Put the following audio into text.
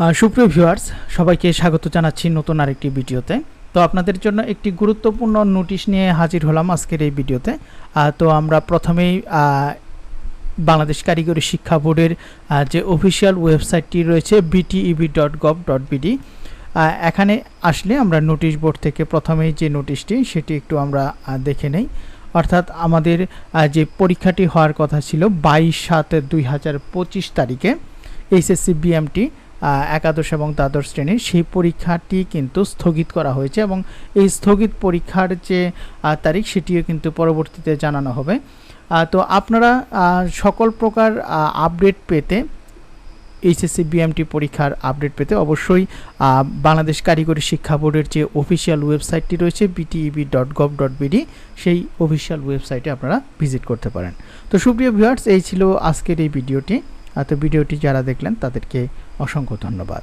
সুপ্রিয় ভিউয়ার্স সবাইকে স্বাগত জানাচ্ছি নতুন আরেকটি ভিডিওতে। তো আপনাদের জন্য একটি গুরুত্বপূর্ণ নোটিশ নিয়ে হাজির হলাম আজকের এই ভিডিওতে। তো আমরা প্রথমেই বাংলাদেশ কারিগরি শিক্ষা বোর্ডের যে অফিসিয়াল ওয়েবসাইটটি রয়েছে BTEB dot gov dot BD এখানে আসলে আমরা নোটিশ বোর্ড থেকে প্রথমেই যে নোটিশটি সেটি একটু আমরা দেখে নেই। অর্থাৎ আমাদের যে পরীক্ষাটি হওয়ার কথা ছিল বাইশ সাত দুই হাজার পঁচিশ তারিখে, এইচএসসি বিএমটি একাদশ এবং দ্বাদশ শ্রেণির সেই পরীক্ষাটি কিন্তু স্থগিত করা হয়েছে এবং এই স্থগিত পরীক্ষার যে তারিখ সেটিও কিন্তু পরবর্তীতে জানানো হবে। তো আপনারা সকল প্রকার আপডেট পেতে এইচএসসি বিএমটি পরীক্ষার আপডেট পেতে অবশ্যই বাংলাদেশ কারিগরি শিক্ষা বোর্ডের যে অফিসিয়াল ওয়েবসাইটটি রয়েছে BTEB dot gov dot BD সেই অফিসিয়াল ওয়েবসাইটে আপনারা ভিজিট করতে পারেন। তো সুপ্রিয় ভিউয়ার্স এই ছিল আজকের এই ভিডিওটি তো ভিডিওটি যারা দেখলেন তাদেরকে অসংখ্য ধন্যবাদ।